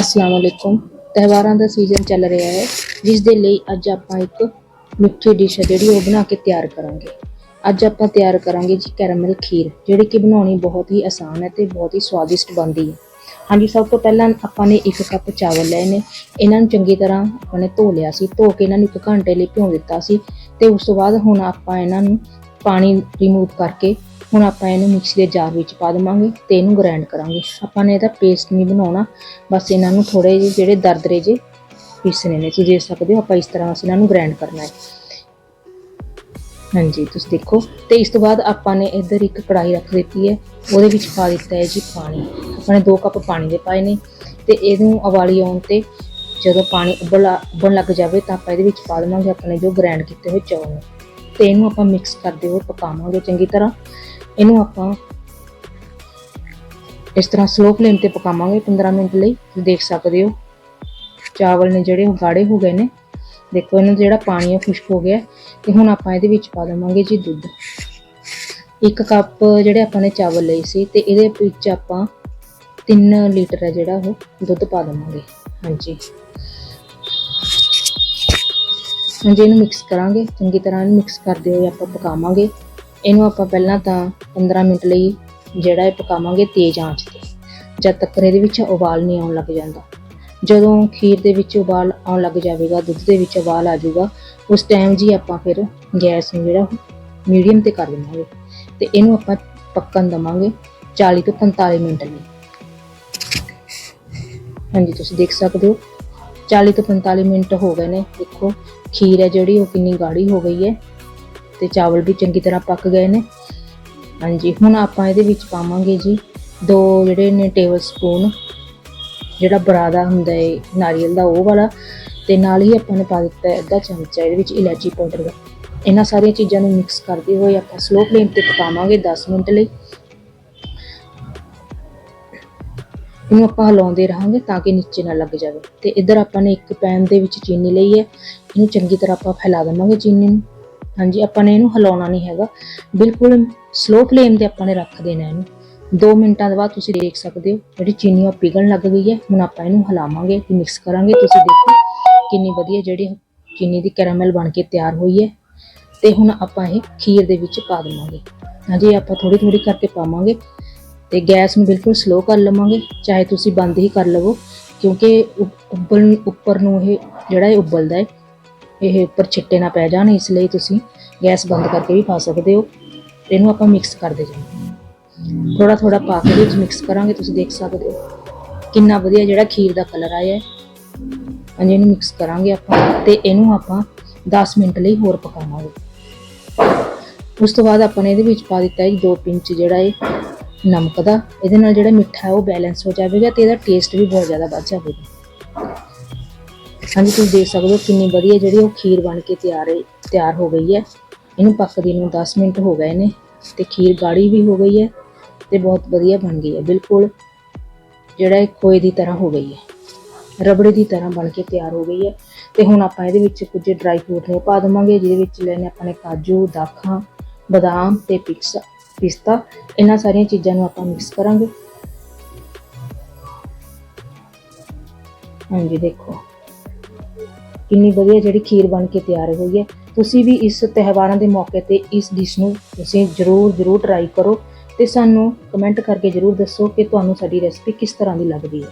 ਅਸਲਾਮ ਅਲੈਕੁਮ। ਤਿਉਹਾਰਾਂ ਦਾ ਸੀਜ਼ਨ ਚੱਲ ਰਿਹਾ ਹੈ, ਜਿਸ ਦੇ ਲਈ ਅੱਜ ਆਪਾਂ ਇੱਕ ਮਿੱਠੀ ਡਿਸ਼ ਹੈ ਜਿਹੜੀ ਉਹ ਬਣਾ ਕੇ ਤਿਆਰ ਕਰਾਂਗੇ। ਅੱਜ ਆਪਾਂ ਤਿਆਰ ਕਰਾਂਗੇ ਜੀ ਕੈਰਮਲ ਖੀਰ, ਜਿਹੜੀ ਕਿ ਬਣਾਉਣੀ ਬਹੁਤ ਹੀ ਆਸਾਨ ਹੈ ਤੇ ਬਹੁਤ ਹੀ ਸਵਾਦਿਸ਼ਟ ਬਣਦੀ ਹੈ। ਹਾਂਜੀ, ਸਭ ਤੋਂ ਪਹਿਲਾਂ ਆਪਾਂ ਨੇ ਇੱਕ ਕੱਪ ਚਾਵਲ ਲਏ ਨੇ। ਇਹਨਾਂ ਨੂੰ ਚੰਗੀ ਤਰ੍ਹਾਂ ਆਪਾਂ ਨੇ ਧੋ ਲਿਆ ਸੀ, ਧੋ ਕੇ ਇਹਨਾਂ ਨੂੰ ਇੱਕ ਘੰਟੇ ਲਈ ਭਿਉਂ ਦਿੱਤਾ ਸੀ ਤੇ ਉਸ ਤੋਂ ਬਾਅਦ ਹੁਣ ਆਪਾਂ ਇਹਨਾਂ ਨੂੰ ਪਾਣੀ ਰਿਮੂਵ ਕਰਕੇ ਹੁਣ ਆਪਾਂ ਇਹਨੂੰ ਮਿਕਸੀ ਦੇ ਜਾਰ ਵਿੱਚ ਪਾ ਦੇਵਾਂਗੇ ਤੇ ਇਹਨੂੰ ਗ੍ਰਾਈਂਡ ਕਰਾਂਗੇ। ਆਪਾਂ ਨੇ ਇਹਦਾ ਪੇਸਟ ਨਹੀਂ ਬਣਾਉਣਾ, ਬਸ ਇਹਨਾਂ ਨੂੰ ਥੋੜੇ ਜਿਹੇ ਜਿਹੜੇ ਦਰਦਰੇ ਜੇ ਪੀਸਣੇ ਨੇ। ਤੁਸੀਂ ਦੇਖ ਸਕਦੇ ਹੋ ਆਪਾਂ ਇਸ ਤਰ੍ਹਾਂ ਅਸੀਂ ਇਹਨਾਂ ਨੂੰ ਗ੍ਰਾਈਂਡ ਕਰਨਾ ਹੈ। ਹਾਂਜੀ, ਤੁਸੀਂ ਦੇਖੋ। ਤੇ ਇਸ ਤੋਂ ਬਾਅਦ ਆਪਾਂ ਨੇ ਇੱਧਰ ਇੱਕ ਕੜਾਈ ਰੱਖ ਦਿੱਤੀ ਹੈ। ਉਹਦੇ ਵਿੱਚ ਪਾ ਦਿੱਤਾ ਹੈ ਜੀ ਪਾਣੀ। ਆਪਾਂ ਨੇ 2 ਕੱਪ ਪਾਣੀ ਦੇ ਪਾਏ ਨੇ ਤੇ ਇਹਨੂੰ ਉਬਾਲੀ ਆਉਣ ਤੇ ਜਦੋਂ ਪਾਣੀ ਉਬਲ ਉਬਲਣ ਲੱਗ ਜਾਵੇ ਤਾਂ ਆਪਾਂ ਇਹਦੇ ਵਿੱਚ ਪਾ ਦੇਵਾਂਗੇ ਆਪਣੇ ਜੋ ਗ੍ਰਾਈਂਡ ਕੀਤੇ ਹੋਏ ਚੌਲ ਨੇ। ਤੇ ਇਹਨੂੰ ਆਪਾਂ ਮਿਕਸ ਕਰਦੇ ਹੋਏ ਪਕਾਵਾਂਗੇ ਚੰਗੀ ਤਰ੍ਹਾਂ। ਇਹਨੂੰ ਆਪਾਂ ਇਸ ਤਰ੍ਹਾਂ ਸਲੋ ਫਲੇਮ ਤੇ ਪਕਾਵਾਂਗੇ 15 ਮਿੰਟ ਲਈ। ਤੁਸੀਂ ਦੇਖ ਸਕਦੇ ਹੋ, ਚਾਵਲ ਨੇ ਜਿਹੜੇ ਗਾੜੇ ਹੋ ਗਏ ਨੇ। ਦੇਖੋ, ਇਹਨਾਂ ਦਾ ਜਿਹੜਾ ਪਾਣੀ ਹੈ ਖੁਸ਼ਕ ਹੋ ਗਿਆ। ਤੇ ਹੁਣ ਆਪਾਂ ਇਹਦੇ ਵਿੱਚ ਪਾ ਦੇਵਾਂਗੇ ਜੀ ਦੁੱਧ। ਇੱਕ ਕੱਪ ਜਿਹੜੇ ਆਪਾਂ ਨੇ ਚਾਵਲ ਲਏ ਸੀ, ਤੇ ਇਹਦੇ ਵਿੱਚ ਆਪਾਂ 3 ਲੀਟਰ ਹੈ ਜਿਹੜਾ ਉਹ ਦੁੱਧ ਪਾ ਦੇਵਾਂਗੇ। ਹਾਂਜੀ। ਹਾਂਜੀ ਇਹਨੂੰ ਮਿਕਸ ਕਰਾਂਗੇ, ਚੰਗੀ ਤਰ੍ਹਾਂ ਇਹਨੂੰ ਮਿਕਸ ਕਰਦੇ ਹੋਏ ਆਪਾਂ ਪਕਾਵਾਂਗੇ। ਇਹਨੂੰ ਆਪਾਂ ਪਹਿਲਾਂ ਤਾਂ 15 ਮਿੰਟ ਲਈ ਜਿਹੜਾ ਇਹ ਪਕਾਵਾਂਗੇ ਤੇਜ਼ ਆਂਚ ਤੇ। ਜਦ ਤੱਕ ਇਹਦੇ ਵਿੱਚ ਉਬਾਲ ਨਹੀਂ ਆਉਣ ਲੱਗ ਜਾਂਦਾ। ਜਦੋਂ ਖੀਰ ਦੇ ਵਿੱਚ ਉਬਾਲ ਆਉਣ ਲੱਗ ਜਾਵੇਗਾ, ਦੁੱਧ ਦੇ ਵਿੱਚ ਉਬਾਲ ਆ ਜਾਊਗਾ, ਉਸ ਟਾਈਮ ਜੀ ਆਪਾਂ ਫਿਰ ਗੈਸ ਨੂੰ ਜਿਹੜਾ ਮੀਡੀਅਮ ਤੇ ਕਰ ਦੇਵਾਂਗੇ ਤੇ ਇਹਨੂੰ ਆਪਾਂ ਪੱਕਣ ਦਵਾਂਗੇ 40 ਤੋਂ 45 ਮਿੰਟ ਲਈ। ਹਾਂਜੀ, ਤੁਸੀਂ ਦੇਖ ਸਕਦੇ ਹੋ। 40 ਤੋਂ 45 ਮਿੰਟ ਹੋ ਗਏ ਨੇ। ਦੇਖੋ, ਖੀਰ ਹੈ ਜਿਹੜੀ, ਉਹ ਕਿੰਨੀ ਗਾੜੀ ਹੋ ਗਈ ਹੈ। ਤੇ ਚਾਵਲ ਵੀ ਚੰਗੀ ਤਰ੍ਹਾਂ ਪੱਕ ਗਏ ਨੇ। ਹਾਂਜੀ, ਹੁਣ ਆਪਾਂ ਇਹਦੇ ਵਿੱਚ ਪਾਵਾਂਗੇ ਜੀ ਦੋ ਜਿਹੜੇ ਨੇ ਟੇਬਲ ਸਪੂਨ ਜਿਹੜਾ ਬਰਾਦਾ ਹੁੰਦਾ ਹੈ ਨਾਰੀਅਲ ਦਾ ਉਹ ਵਾਲਾ ਤੇ ਨਾਲ ਹੀ ਆਪਾਂ ਨੇ ਪਾ ਦਿੱਤਾ ਹੈ ਅੱਧਾ ਚਮਚਾ, ਇਹਦੇ ਵਿੱਚ ਇਲਾਚੀ ਪਾਊਡਰ ਦਾ। ਇਹਨਾਂ ਸਾਰੀਆਂ ਚੀਜ਼ਾਂ ਨੂੰ ਮਿਕਸ ਕਰਦੇ ਹੋਏ ਆਪਾਂ ਸਲੋ ਫਲੇਮ ਤੇ ਪਕਾਵਾਂਗੇ 10 ਮਿੰਟ ਲਈ। ਇਹਨੂੰ ਆਪਾਂ ਹਿਲਾਉਂਦੇ ਰਹਾਂਗੇ ਤਾਂ ਕਿ ਨੀਚੇ ਨਾ ਲੱਗ ਜਾਵੇ। ਤੇ ਇੱਧਰ ਆਪਾਂ ਨੇ ਇੱਕ ਪੈਨ ਦੇ ਵਿੱਚ ਚੀਨੀ ਲਈ ਹੈ। ਇਹਨੂੰ ਚੰਗੀ ਤਰ੍ਹਾਂ ਆਪਾਂ ਫੈਲਾ ਦੇਵਾਂਗੇ ਚੀਨੀ ਨੂੰ। ਹਾਂਜੀ, ਆਪਾਂ ਨੇ ਇਹਨੂੰ ਹਿਲਾਉਣਾ ਨਹੀਂ ਹੈਗਾ। ਬਿਲਕੁਲ ਸਲੋ ਫਲੇਮ ਤੇ ਆਪਾਂ ਨੇ ਰੱਖ ਦੇਣਾ ਇਹਨੂੰ। 2 ਮਿੰਟਾਂ ਦੇ ਬਾਅਦ ਤੁਸੀਂ ਦੇਖ ਸਕਦੇ ਹੋ, ਜਿਹੜੀ ਚੀਨੀ ਉਹ ਪਿਘਲਣ ਲੱਗ ਗਈ ਹੈ। ਹੁਣ ਆਪਾਂ ਇਹਨੂੰ ਹਿਲਾਵਾਂਗੇ ਤੇ ਮਿਕਸ ਕਰਾਂਗੇ। ਤੁਸੀਂ ਦੇਖੋ ਕਿੰਨੀ ਵਧੀਆ ਜਿਹੜੀ ਚੀਨੀ ਦੀ ਕੈਰਾਮਲ ਬਣ ਕੇ ਤਿਆਰ ਹੋਈ ਹੈ। ਤੇ ਹੁਣ ਆਪਾਂ ਇਹ ਖੀਰ ਦੇ ਵਿੱਚ ਪਾ ਦੇਵਾਂਗੇ। ਹਾਂਜੀ ਆਪਾਂ ਥੋੜੀ ਥੋੜੀ ਕਰਕੇ ਪਾਵਾਂਗੇ। ਤੇ ਗੈਸ ਨੂੰ ਬਿਲਕੁਲ ਸਲੋ ਕਰ ਲਵਾਂਗੇ। ਚਾਹੇ ਤੁਸੀਂ ਬੰਦ ਹੀ ਕਰ ਲਵੋ, ਕਿਉਂਕਿ ਉ- ਉੱਬਲ ਉੱਪਰ ਨੂੰ ਇਹ ਜਿਹੜਾ ਇਹ ਉਬਲਦਾ ਹੈ ਇਹ ਉੱਪਰ ਛਿੱਟੇ ਨਾ ਪੈ ਜਾਣ, ਇਸ ਲਈ ਤੁਸੀਂ ਗੈਸ ਬੰਦ ਕਰਕੇ ਵੀ ਪਾ ਸਕਦੇ ਹੋ। ਇਹਨੂੰ ਆਪਾਂ ਮਿਕਸ ਕਰਦੇ ਜਾਵਾਂਗੇ ਥੋੜਾ ਥੋੜਾ ਪਾ ਕੇ ਵਿੱਚ ਮਿਕਸ ਕਰਾਂਗੇ, ਤੁਸੀਂ ਦੇਖ ਸਕਦੇ ਹੋ। ਕਿੰਨਾ ਵਧੀਆ ਜਿਹੜਾ ਖੀਰ ਦਾ ਕਲਰ ਆਇਆ ਹੈ। ਹਾਂਜੀ, ਇਹਨੂੰ ਮਿਕਸ ਕਰਾਂਗੇ ਆਪਾਂ ਤੇ ਇਹਨੂੰ ਆਪਾਂ 10 ਮਿੰਟ ਲਈ ਹੋਰ ਪਕਾਵਾਂਗੇ। ਉਸ ਤੋਂ ਬਾਅਦ ਆਪਾਂ ਨੇ ਇਹਦੇ ਵਿੱਚ ਪਾ ਦਿੱਤਾ ਹੈ 2 ਪਿੰਚ ਜਿਹੜਾ ਹੈ ਨਮਕ ਦਾ। ਇਹਦੇ ਨਾਲ ਜਿਹੜਾ ਮਿੱਠਾ ਹੈ, ਉਹ ਬੈਲੈਂਸ ਹੋ ਜਾਵੇਗਾ ਤੇ ਇਹਦਾ ਟੇਸਟ ਵੀ ਬਹੁਤ ਜ਼ਿਆਦਾ ਵੱਧ ਜਾਵੇਗਾ। ਹਾਂਜੀ ਤੁਸੀਂ ਦੇਖ ਸਕਦੇ ਹੋ ਕਿੰਨੀ ਵਧੀਆ ਜਿਹੜੀ ਉਹ ਖੀਰ ਬਣ ਕੇ ਤਿਆਰ ਹੈ, ਤਿਆਰ ਹੋ ਗਈ ਹੈ। ਇਹਨੂੰ ਪੱਕਦੀ ਨੂੰ 10 ਮਿੰਟ ਹੋ ਗਏ ਨੇ ਤੇ ਖੀਰ ਗਾੜੀ ਵੀ ਹੋ ਗਈ ਹੈ ਤੇ ਬਹੁਤ ਵਧੀਆ ਬਣ ਗਈ ਹੈ, ਬਿਲਕੁਲ ਜਿਹੜਾ ਇਹ ਖੋਏ ਦੀ ਤਰ੍ਹਾਂ ਹੋ ਗਈ ਹੈ, ਰਬੜੇ ਦੀ ਤਰ੍ਹਾਂ ਬਣ ਕੇ ਤਿਆਰ ਹੋ ਗਈ ਹੈ। ਤੇ ਹੁਣ ਆਪਾਂ ਇਹਦੇ ਵਿੱਚ ਕੁਝ ਡਰਾਈ ਫਰੂਟ ਨੇ ਪਾ ਦੇਵਾਂਗੇ, ਜਿਹਦੇ ਵਿੱਚ ਲੈਣੇ ਆਪਾਂ ਨੇ ਕਾਜੂ, ਦਾਖਾਂ, ਬਦਾਮ ਤੇ ਪਿਕਸ, ਪਿਸਤਾ, ਇਹਨਾਂ ਸਾਰੀਆਂ ਚੀਜ਼ਾਂ ਨੂੰ ਆਪਾਂ ਮਿਕਸ ਕਰਾਂਗੇ। ਹਾਂਜੀ, ਦੇਖੋ। ਕਿੰਨੀ ਵਧੀਆ ਜਿਹੜੀ ਖੀਰ ਬਣ ਕੇ ਤਿਆਰ ਹੋਈ ਹੈ। ਤੁਸੀਂ ਵੀ ਇਸ ਤਿਉਹਾਰਾਂ ਦੇ ਮੌਕੇ ਤੇ ਇਸ ਡਿਸ਼ ਨੂੰ ਤੁਸੀਂ ਜ਼ਰੂਰ ਜ਼ਰੂਰ ਟਰਾਈ ਕਰੋ ਤੇ ਸਾਨੂੰ ਕਮੈਂਟ ਕਰਕੇ ਜ਼ਰੂਰ ਦੱਸੋ ਕਿ ਤੁਹਾਨੂੰ ਸਾਡੀ ਰੈਸਪੀ ਕਿਸ ਤਰ੍ਹਾਂ ਦੀ ਲੱਗਦੀ ਹੈ।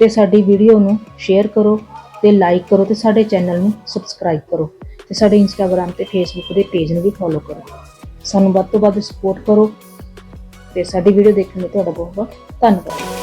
ਤੇ ਸਾਡੀ ਵੀਡੀਓ ਨੂੰ ਸ਼ੇਅਰ ਕਰੋ ਤੇ ਲਾਈਕ ਕਰੋ ਤੇ ਸਾਡੇ ਚੈਨਲ ਨੂੰ ਸਬਸਕ੍ਰਾਈਬ ਕਰੋ ਤੇ ਸਾਡੇ ਇੰਸਟਾਗ੍ਰam ਤੇ ਫੇਸਬੁੱਕ ਦੇ ਪੇਜ ਨੂੰ ਵੀ ਫੋਲੋ ਕਰੋ। ਸਾਨੂੰ ਵੱਧ ਤੋਂ ਵੱਧ ਸਪੋਰਟ ਕਰੋ ਤੇ ਸਾਡੀ ਵੀਡੀਓ ਦੇਖਣ ਲਈ ਤੁਹਾਡਾ ਬਹੁਤ ਬਹੁਤ ਧੰਨਵਾਦ।